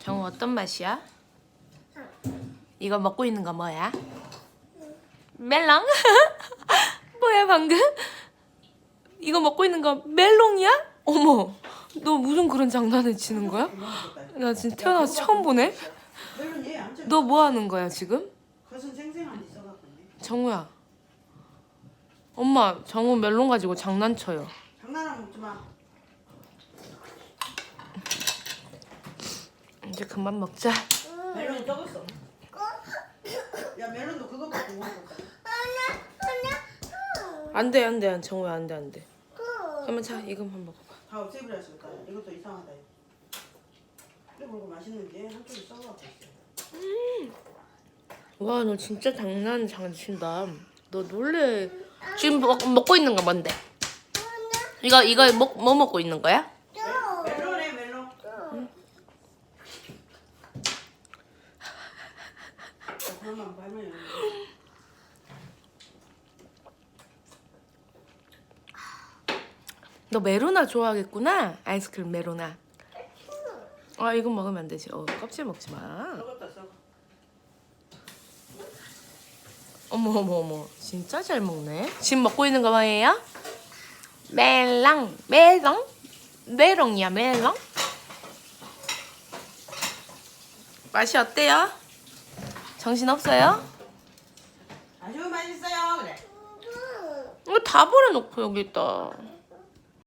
정우 어떤 맛이야? 이거 먹고 있는 거 뭐야? 멜랑? 뭐야 방금? 이거 먹고 있는 거 멜롱이야? 어머, 너 무슨 그런 장난을 치는 거야? 나 진짜 태어나서 처음 보네. 너 뭐 하는 거야 지금? 정우야. 엄마 정우 멜론 가지고 장난쳐요. 장난하면 먹지 마. 이제 그만 먹자. 멜론이 적었어. 야 멜론도 그거 갖고 먹을 거야. 안돼 안 돼 안 정우야 안 돼 안 돼. 그러면 자 이것만 먹어봐. 다 없애버려 했을 거야. 이것도 이상하다. 이거 맛있는지 한쪽이 썩어갖고 있어. 와 너 진짜 장난 잘 친다. 너 놀래. 지금 먹, 먹고 있는 거 뭔데? 이거 이거 먹, 뭐 먹고 있는 거야? 멜론에 멜론. 자, 그러면 발명이 너 메로나 좋아하겠구나. 아이스크림 메로나. 아 이거 먹으면 안 되지. 어 껍질 먹지 마. 썩었다 썩어. 어머 어머 어머 진짜 잘 먹네. 지금 먹고 있는 거 뭐예요? 멜랑 멜랑 메롱이야 멜랑. 맛이 어때요? 정신 없어요? 아주 맛있어요 그래. 이거 다 버려놓고 여기 있다.